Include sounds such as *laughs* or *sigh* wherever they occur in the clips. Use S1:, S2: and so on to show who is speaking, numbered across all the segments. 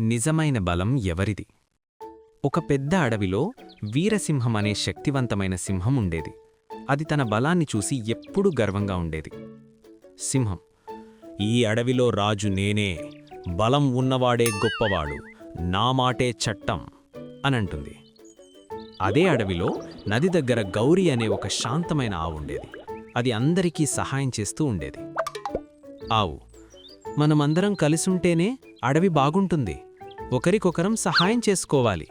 S1: నిజమైన బలం ఎవరిది? ఒక పెద్ద అడవిలో వీరసింహం అనే శక్తివంతమైన సింహం ఉండేది. అది తన బలాన్ని చూసి ఎప్పుడూ గర్వంగా ఉండేది. సింహం ఈ అడవిలో రాజు నేనే బలం ఉన్నవాడే గొప్పవాడు నా మాటే చట్టం అనంటుంది అదే అడవిలో నది దగ్గర గౌరీ అనే ఒక శాంతమైన ఆవు ఉండేది. అది అందరికీ సహాయం చేస్తూ ఉండేది. ఆవు మనమందరం కలిసుంటేనే అడవి బాగుంటుంది. ఒకరికొకరం సహాయం చేసుకోవాలి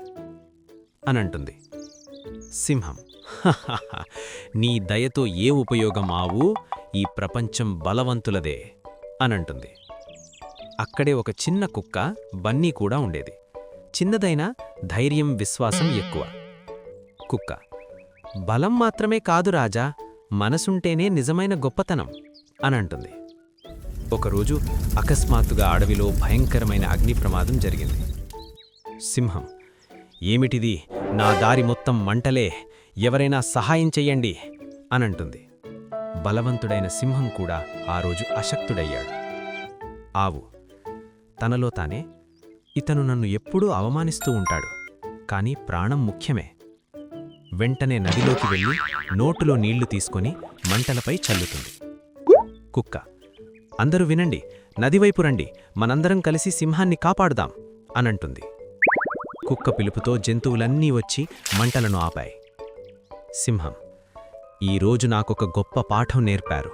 S1: అనంటుంది. సింహం. *laughs* నీ దయతో ఏ ఉపయోగం ఆవు? ఈ ప్రపంచం బలవంతులదే అనంటుంది. అక్కడే ఒక చిన్న కుక్క బన్నీ కూడా ఉండేది. చిన్నదైనా ధైర్యం విశ్వాసం ఎక్కువ. కుక్క. బలం మాత్రమే కాదు రాజా మనసుంటేనే నిజమైన గొప్పతనం అనంటుంది. ఒకరోజు అకస్మాత్తుగా అడవిలో భయంకరమైన అగ్ని ప్రమాదం జరిగింది. సింహం ఏమిటిది? నా దారి మొత్తం మంటలే. ఎవరైనా సహాయం చెయ్యండి అనంటుంది. బలవంతుడైన సింహం కూడా ఆ రోజు అశక్తుడయ్యాడు. ఆవు తనలో తానే. ఇతను నన్ను ఎప్పుడూ అవమానిస్తూ ఉంటాడు. కాని ప్రాణం ముఖ్యమే. వెంటనే నదిలోకి వెళ్ళి నోటులో నీళ్ళు తీసుకొని మంటలపై చల్లుతుంది. కుక్క అందరూ వినండి నదివైపు రండి మనందరం కలిసి సింహాన్ని కాపాడుదాం అనంటుంది. కుక్క పిలుపుతో జంతువులన్నీ వచ్చి మంటలను ఆపాయి. సింహం ఈరోజు నాకొక గొప్ప పాఠం నేర్పారు.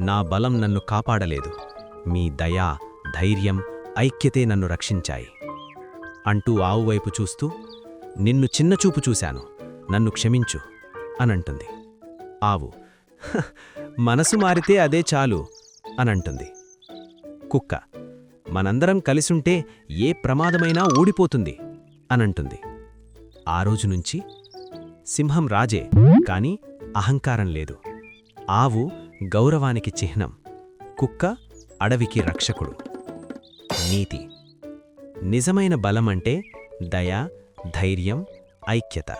S1: నా బలం నన్ను కాపాడలేదు. మీ దయా ధైర్యం ఐక్యతే నన్ను రక్షించాయి. అంటూ ఆవువైపు చూస్తూ నిన్ను చిన్నచూపు చూశాను నన్ను క్షమించు అనంటుంది. ఆవు మనసు మారితే అదే చాలు. అనంటుంది. కుక్క మనందరం కలిసుంటే ఏ ప్రమాదమైనా ఊడిపోతుంది అనంటుంది. ఆ రోజు నుంచి సింహం రాజే కాని అహంకారం లేదు. ఆవు గౌరవానికి చిహ్నం కుక్క అడవికి రక్షకుడు. నీతి నిజమైన బలమంటే దయ ధైర్యం ఐక్యత.